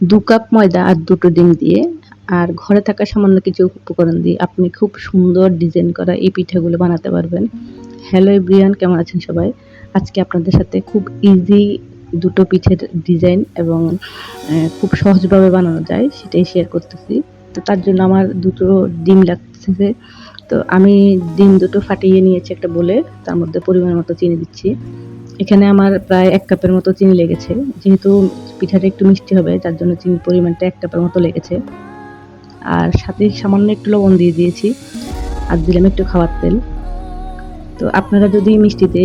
দু কাপ ময়দা আর দুটো ডিম দিয়ে আর ঘরে থাকা সামান্য কিছু উপকরণ দিয়ে আপনি খুব সুন্দর ডিজাইন করা এই পিঠাগুলো বানাতে পারবেন। হ্যালো এভরিয়ান কেমন আছেন সবাই? আজকে আপনাদের সাথে খুব ইজি দুটো পিঠের ডিজাইন এবং খুব সহজভাবে বানানো যায় সেটাই শেয়ার করতেছি। তো তার জন্য আমার দুটো ডিম লাগতেছে। তো আমি ডিম দুটো ফাটিয়ে নিয়েছি একটা বলে, তার মধ্যে পরিমাণ মতো চিনি দিচ্ছি। এখানে আমার প্রায় এক কাপের মতো চিনি লেগেছে। যেহেতু পিঠাটা একটু মিষ্টি হবে যার জন্য চিনির পরিমাণটা এক কাপের মতো লেগেছে। আর সাথে সামান্য একটু লবণ দিয়ে দিয়েছি, আর দিলাম একটু খাবার তেল। তো আপনারা যদি মিষ্টিতে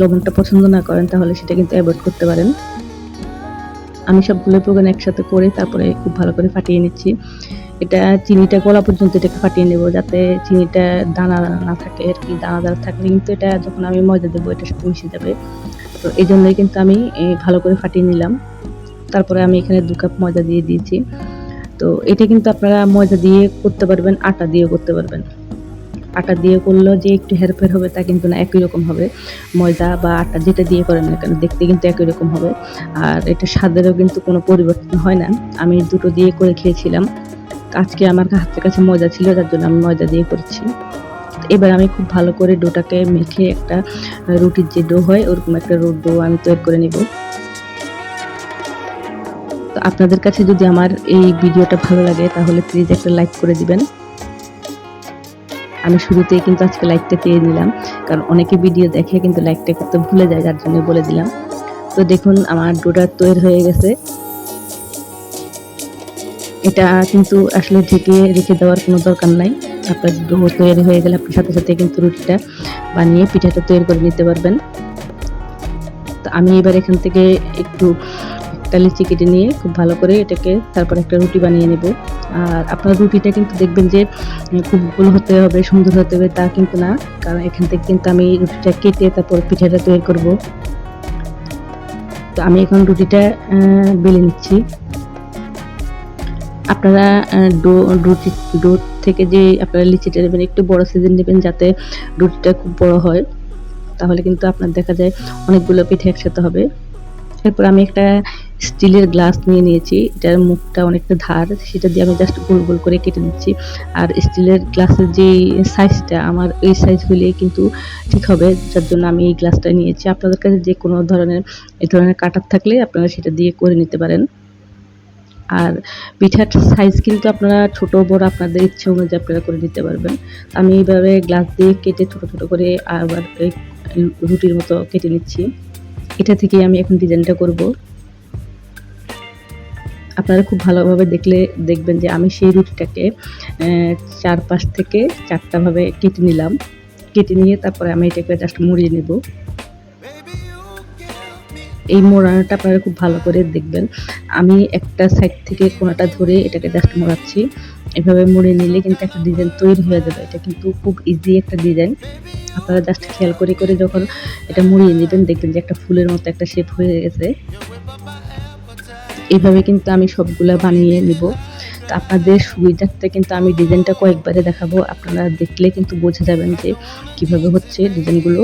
লবণটা পছন্দ না করেন, তাহলে সেটা কিন্তু অ্যাভয়েড করতে পারেন। আমি সবগুলো প্রোগ্রাম একসাথে করে তারপরে খুব ভালো করে ফাটিয়ে নিচ্ছি। এটা চিনিটা গলা পর্যন্ত এটাকে ফাটিয়ে নেব, যাতে চিনিটা দানা না থাকে আর কি, দানা দানা থাকলে কিন্তু এটা যখন আমি ময়দা দেবো, এটার সাথে মিশে যাবে। তো এই জন্যই কিন্তু আমি ভালো করে ফাটিয়ে নিলাম। তারপরে আমি এখানে দু কাপ ময়দা দিয়ে দিয়েছি। তো এটা কিন্তু আপনারা ময়দা দিয়ে করতে পারবেন, আটা দিয়েও করতে পারবেন। আটা দিয়ে করলেও যে একটু হেরফের হবে তা কিন্তু না, একই রকম হবে। ময়দা বা আটা যেটা দিয়ে করেন না কেন, দেখতে কিন্তু একই রকম হবে। আর এটা স্বাদেরও কিন্তু কোনো পরিবর্তন হয় না। আমি দুটো দিয়ে করে খেয়েছিলাম। আজকে আমার হাতের কাছে ময়দা ছিল যার জন্য আমি ময়দা দিয়ে করেছি। এবার আমি খুব ভালো করে ডোটাকে মেখে একটা রুটির যে ডো হয়, ওরকম একটা রোড ডো আমি তৈরি করে নিব। আপনাদের কাছে যদি আমার এই ভিডিওটা ভালো লাগে, তাহলে প্লিজ একটা লাইক করে দিবেন। আমি শুরুতেই কিন্তু আজকে লাইকটা দিয়ে নিলাম, কারণ অনেকে ভিডিও দেখে কিন্তু লাইকটা করতে ভুলে যায়, যার জন্য বলে দিলাম। তো দেখুন, আমার ডোটা তৈরি হয়ে গেছে। এটা কিন্তু আসলে ঢেকে রেখে দেওয়ার কোনো দরকার নাই। আপনার ডো তৈরি হয়ে গেলে আপনি সাথে সাথে কিন্তু রুটিটা বানিয়ে পিঠাটা তৈরি করে নিতে পারবেন। তো আমি এবার এখান থেকে একটু একটা লিচি কেটে নিয়ে খুব ভালো করে এটাকে তারপর একটা রুটি বানিয়ে নেব। আর আপনার রুটিটা কিন্তু দেখবেন যে খুব গোল হতে হবে, সুন্দর হতে হবে, তা কিন্তু না। কারণ এখান থেকে কিন্তু আমি রুটিটা কেটে তারপর পিঠাটা তৈরি করব। তো আমি এখন রুটিটা বেলে নিচ্ছি। আপনারা ডো, রুটি, ডো থেকে যে আপনারা লিচিটা নেবেন, একটু বড় সাইজের নেবেন যাতে রুটিটা খুব বড় হয়। তাহলে কিন্তু আপনার দেখা যায় অনেকগুলো পিঠে একসাথে হবে। এরপর আমি একটা স্টিলের গ্লাস নিয়ে নিয়েছি, এটার মুখটা অনেকটা ধার, সেটা দিয়ে আমি জাস্ট গোল গোল করে কেটে নিচ্ছি। আর স্টিলের গ্লাসের যে সাইজটা আমার এই সাইজ হলেই কিন্তু ঠিক হবে, যার জন্য আমি এই গ্লাসটা নিয়েছি। আপনাদের কাছে যে কোনো ধরনের, এই ধরনের কাটার থাকলে আপনারা সেটা দিয়ে করে নিতে পারেন। আর পিঠার সাইজ কিন্তু আপনারা ছোট, বড় আপনাদের ইচ্ছে অনুযায়ী আপনারা করে নিতে পারবেন। আমি এইভাবে গ্লাস দিয়ে কেটে ছোট ছোট করে আবার রুটির মতো কেটে নিচ্ছি। এটা থেকে আমি এখন ডিজাইনটা করব। আপনারা খুব ভালোভাবে দেখলে দেখবেন যে আমি সেই রুটিটাকে চারপাশ থেকে চারটাভাবে কেটে নিলাম। কেটে নিয়ে তারপরে আমি এটাকে জাস্ট মুড়িয়ে নেব। এই মোড়ানোটা আপনারা খুব ভালো করে দেখবেন। আমি একটা সাইড থেকে কোনাটা ধরে এটাকে জাস্ট মোড়াচ্ছি। এভাবে মুড়ে নিলে কিন্তু একটা ডিজাইন তৈরি হয়ে যাবে। এটা কিন্তু খুব ইজি একটা ডিজাইন আপনারা জাস্ট খেয়াল করে করে যখন এটা মুড়িয়ে নেবেন, দেখবেন যে একটা ফুলের মতো একটা শেপ হয়ে গেছে। এইভাবে কিন্তু আমি সবগুলো বানিয়ে নিব। তো আপনাদের সুবিধার্থে কিন্তু আমি ডিজাইনটা কয়েকবারে দেখাবো। আপনারা দেখলে কিন্তু বোঝা যাবেন যে কীভাবে হচ্ছে ডিজাইনগুলো।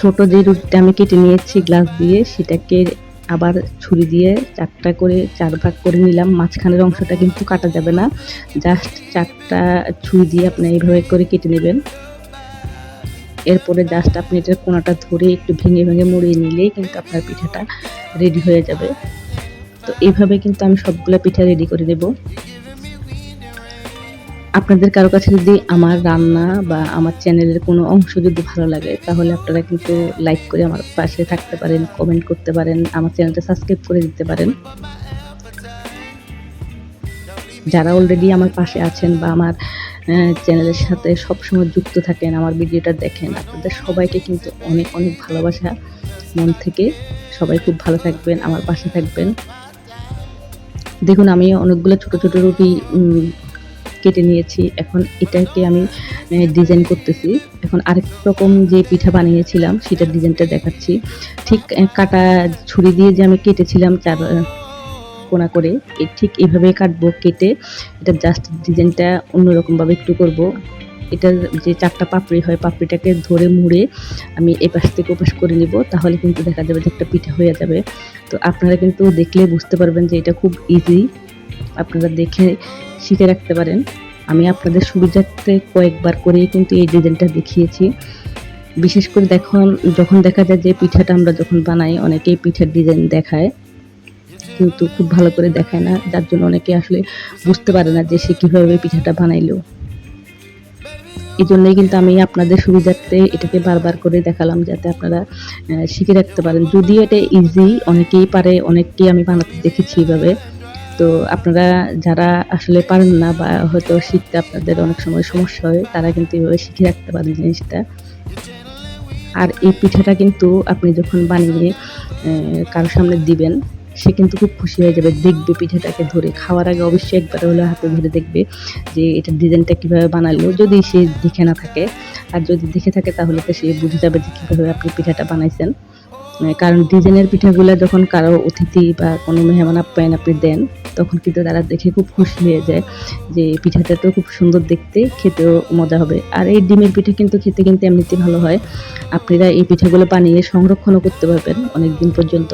ছোট যে রুটিটা আমি কেটে নিয়েছি গ্লাস দিয়ে, সেটাকে আবার ছুরি দিয়ে চারটা করে, চার ভাগ করে নিলাম। মাঝখানের অংশটা কিন্তু কাটা যাবে না। জাস্ট চারটা ছুরি দিয়ে আপনি এইভাবে করে কেটে নেবেন। এরপরে জাস্ট আপনি এটার কোনাটা ধরে একটু ভেঙে ভেঙে মুড়িয়ে নিলেই কিন্তু আপনার পিঠাটা রেডি হয়ে যাবে। তো এইভাবে কিন্তু আমি সবগুলো পিঠা রেডি করে দেব। আপনাদের কারও কাছে যদি আমার রান্না বা আমার চ্যানেলের কোনো অংশ যদি ভালো লাগে, তাহলে আপনারা কিন্তু লাইক করে আমার পাশে থাকতে পারেন কমেন্ট করতে পারেন, আমার চ্যানেলটা সাবস্ক্রাইব করে দিতে পারেন। যারা অলরেডি আমার পাশে আছেন বা আমার চ্যানেলের সাথে সবসময় যুক্ত থাকেন, আমার ভিডিওটা দেখেন। আপনাদের সবাইকে কিন্তু অনেক অনেক ভালোবাসা। মন থেকে সবাই খুব ভালো থাকবেন, আমার পাশে থাকবেন। দেখুন, আমি অনেকগুলো ছোট ছোট রুটি কেটে নিয়েছি। এখন এটাকে আমি ডিজাইন করতেছি। এখন আরেক রকম যে পিঠা বানিয়েছিলাম, সেটার ডিজাইনটা দেখাচ্ছি। ঠিক কাটা ছুরি দিয়ে যে আমি কেটেছিলাম, চার কোনা করে ঠিক এইভাবে কাটবো, কেটে এটা জাস্ট ডিজাইনটা অন্যরকমভাবে একটু করব। এটা যে চারটা পাপড়ি হয়, পাপড়িটাকে ধরে মুড়ে আমি এ পাশ থেকে ওপাশ করে নিব, তাহলে কিন্তু দেখা যাবে যে একটা পিঠা হয়ে যাবে। তো আপনারা কিন্তু দেখলে বুঝতে পারবেন যে এটা খুব ইজি আপনারা দেখে শিখে রাখতে পারেন। আমি আপনাদের সুবিধার্থে কয়েকবার করেই কিন্তু এই ডিজাইনটা দেখিয়েছি। বিশেষ করে দেখুন, যখন দেখা যায় যে পিঠাটা আমরা যখন বানাই, অনেকেই পিঠার ডিজাইন দেখায়। কিন্তু খুব ভালো করে দেখায় না, যার জন্য অনেকে আসলে বুঝতে পারে না যে সে কীভাবে পিঠাটা বানাইলো। এই জন্যই কিন্তু আমি আপনাদের সুবিধার্থে এটাকে বারবার করে দেখালাম, যাতে আপনারা শিখে রাখতে পারেন। যদিও এটা ইজি অনেকেই পারে, অনেককেই আমি বানাতে দেখেছি এইভাবে তো আপনারা যারা আসলে পারেন না বা হয়তো শিখতে আপনাদের অনেক সময় সমস্যা হয়, তারা কিন্তু এইভাবে শিখে রাখতে পারেন জিনিসটা। আর এই পিঠাটা কিন্তু আপনি যখন বানিয়ে কারোর সামনে দিবেন সে কিন্তু খুব খুশি হয়ে যাবে, দেখবে পিঠাটাকে ধরে। খাওয়ার আগে অবশ্যই একবার হলে হাতে ধরে দেখবে যে এটা ডিজাইনটা কীভাবে বানালো। যদি সে দেখে না থাকে, আর যদি দেখে থাকে তাহলে তো সে বুঝে যাবে যে কীভাবে আপনি পিঠাটা বানাইছেন। কারণ ডিজাইনের পিঠাগুলো যখন কারও অতিথি বা কোনো মেহমান আপ্যায়ন আপনি দেন, তখন কিন্তু তারা দেখে খুব খুশি হয়ে যায় যে পিঠাটা তো খুব সুন্দর দেখতে, খেতেও মজা হবে। আর এই ডিমের পিঠা কিন্তু খেতে কিন্তু এমনিতেই ভালো হয়। আপনারা এই পিঠাগুলো বানিয়ে সংরক্ষণও করতে পারবেন অনেক দিন পর্যন্ত।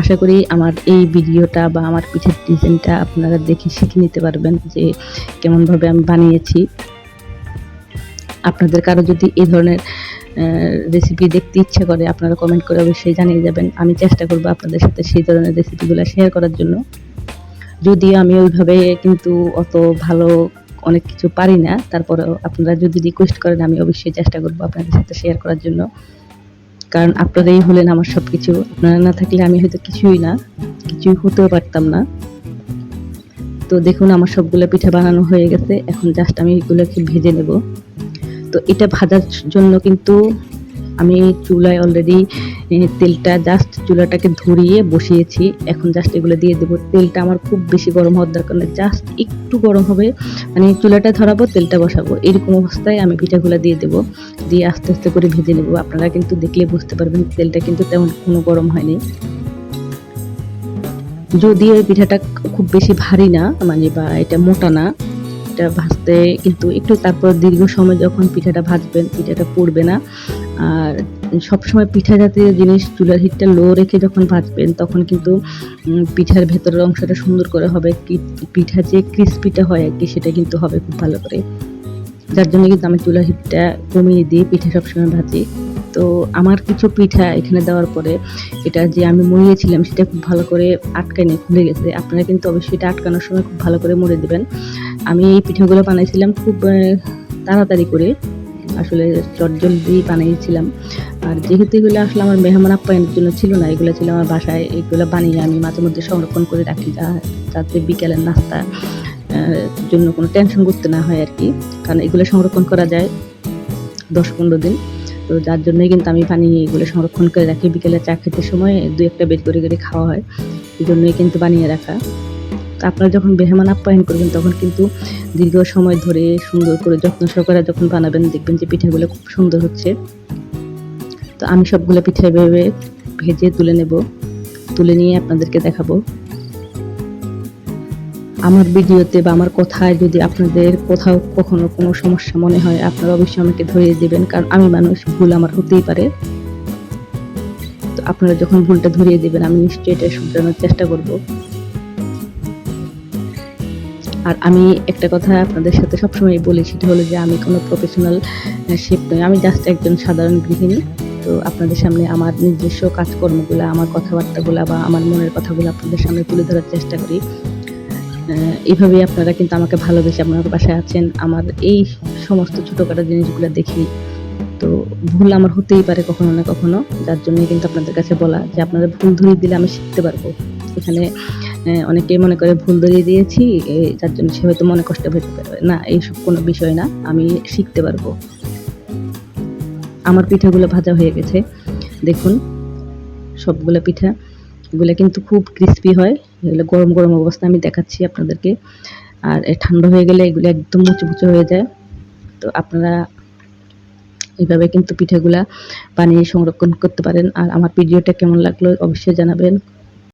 আশা করি আমার এই ভিডিওটা বা আমার পিঠের ডিজাইনটা আপনারা দেখে শিখে নিতে পারবেন যে কেমনভাবে আমি বানিয়েছি। আপনাদের কারও যদি এই ধরনের রেসিপি দেখতে ইচ্ছে করে, আপনারা কমেন্ট করে অবশ্যই জানিয়ে যাবেন। আমি চেষ্টা করব আপনাদের সাথে সেই ধরনের রেসিপিগুলো শেয়ার করার জন্য। যদিও আমি ওইভাবে কিন্তু অত ভালো অনেক কিছু পারি না। তারপরেও আপনারা যদি রিকোয়েস্ট করেন, আমি অবশ্যই চেষ্টা করব আপনাদের সাথে শেয়ার করার জন্য। কারণ আপনারাই হলেন আমার সব কিছু আপনারা না থাকলে আমি হয়তো কিছুই না, কিছুই হতেও পারতাম না। তো দেখুন, আমার সবগুলো পিঠা বানানো হয়ে গেছে। এখন জাস্ট আমি এগুলোকে ভেজে নেব। তো এটা ভাজার জন্য কিন্তু আমি চুলায় অলরেডি তেলটা জাস্ট চুলাটাকে ধরিয়ে বসিয়েছি। এখন জাস্ট এগুলো দিয়ে দেবো। তেলটা আমার খুব বেশি গরম হওয়ার দরকার নেই। জাস্ট একটু গরম হবে। মানে চুলাটা ধরাবো, তেলটা বসাবো। এরকম অবস্থায় আমি পিঠাগুলো দিয়ে দেবো। দিয়ে আস্তে আস্তে করে ভেজে নেব। আপনারা কিন্তু দেখলে বুঝতে পারবেন, তেলটা কিন্তু তেমন কোনো গরম হয়নি। যদিও এই পিঠাটা খুব বেশি ভারী না মানে বা এটা মোটা না, এটা ভাজতে কিন্তু একটু তারপর দীর্ঘ সময় যখন পিঠাটা ভাজবেন, পিঠাটা পড়বে না। আর সবসময় পিঠা জাতীয় জিনিস চুলার হিটটা লো রেখে যখন ভাজবেন, তখন কিন্তু পিঠার ভেতরের অংশটা সুন্দর করে হবে। পিঠা যে ক্রিস্পিটা হয় আর কি, সেটা কিন্তু হবে খুব ভালো করে। যার জন্য কিন্তু আমি চুলার হিটটা কমিয়ে দিয়ে পিঠা সবসময় ভাজি। তো আমার কিছু পিঠা এখানে দেওয়ার পরে, এটা যে আমি মুড়িয়েছিলাম, সেটা খুব ভালো করে আটকায়নি, খুলে গেছে। আপনারা কিন্তু অবশ্যই এটা আটকানোর সময় খুব ভালো করে মুড়ে দেবেন। আমি এই পিঠাগুলো বানাইছিলাম খুব তাড়াতাড়ি করে। আসলে চটজলদি বানিয়েছিলাম। আর যেহেতু এগুলো আসলে আমার মেহমান আপ্যায়নের জন্য ছিল না, এগুলো ছিল আমার বাসায়, এগুলো বানিয়ে আমি মাঝে মধ্যে সংরক্ষণ করে রাখি যাতে বিকেলের নাস্তা জন্য কোনো টেনশন করতে না হয় আর কি কারণ এগুলো সংরক্ষণ করা যায় দশ পনেরো দিন। তো যার জন্যই কিন্তু আমি বানিয়ে এগুলো সংরক্ষণ করে রাখি। বিকেলে চা খেতে সময় দু একটা বের করে করে খাওয়া হয়। এই জন্যই কিন্তু বানিয়ে রাখা। আপনারা যখন মেহমান আপ্যায়ন করবেন, তখন কিন্তু দীর্ঘ সময় ধরে সুন্দর করে যত্ন সহকারে যখন বানাবেন, দেখবেন যে পিঠাগুলো খুব সুন্দর হচ্ছে। তো আমি সবগুলো পিঠা ভেবে ভেজে তুলে নেব। তুলে নিয়ে আপনাদেরকে দেখাবো। আমার ভিডিওতে বা আমার কথায় যদি আপনাদের কোথাও কখনো কোনো সমস্যা মনে হয়, আপনারা অবশ্যই আমাকে ধরিয়ে দেবেন, কারণ আমি মানুষ, ভুল আমার হতেই পারে। তো আপনারা যখন ভুলটা ধরিয়ে দেবেন, আমি নিশ্চয়ই এটা শুধরানোর চেষ্টা করব। আর আমি একটা কথা আপনাদের সাথে সবসময় বলি সেটা হলো যে আমি কোনো প্রফেশনাল শেপ নই আমি জাস্ট একজন সাধারণ গৃহিণী। তো আপনাদের সামনে আমার নিজস্ব কাজকর্মগুলো আমার কথাবার্তাগুলো বা আমার মনের কথাগুলো আপনাদের সামনে তুলে ধরার চেষ্টা করি। আহ, এইভাবেই আপনারা কিন্তু আমাকে ভালোবেসে আপনার বাসায় আছেন। আমার এই সমস্ত ছোটোখাটো জিনিসগুলো দেখি। তো ভুল আমার হতেই পারে কখনো না কখনো যার জন্য কিন্তু আপনাদের কাছে বলা যে আপনারা ভুল ধরিয়ে দিলে আমি শিখতে পারব। এখানে অনেকেই মনে করে ভুল ধরিয়ে দিয়েছি যার জন্য সে হয়তো মনে কষ্ট পেতে পারবে না, এইসব কোনো বিষয় না, আমি শিখতে পারব। আমার পিঠাগুলো ভাজা হয়ে গেছে। দেখুন, সবগুলো পিঠা এগুলো কিন্তু খুব ক্রিস্পি হয়। এগুলো গরম গরম অবস্থা আমি দেখাচ্ছি আপনাদেরকে। আর ঠান্ডা হয়ে গেলে এগুলো একদম মুচু মুচু হয়ে যায়। তো আপনারা এইভাবে কিন্তু পিঠাগুলা বানিয়ে সংরক্ষণ করতে পারেন। আর আমার ভিডিওটা কেমন লাগল অবশ্যই জানাবেন।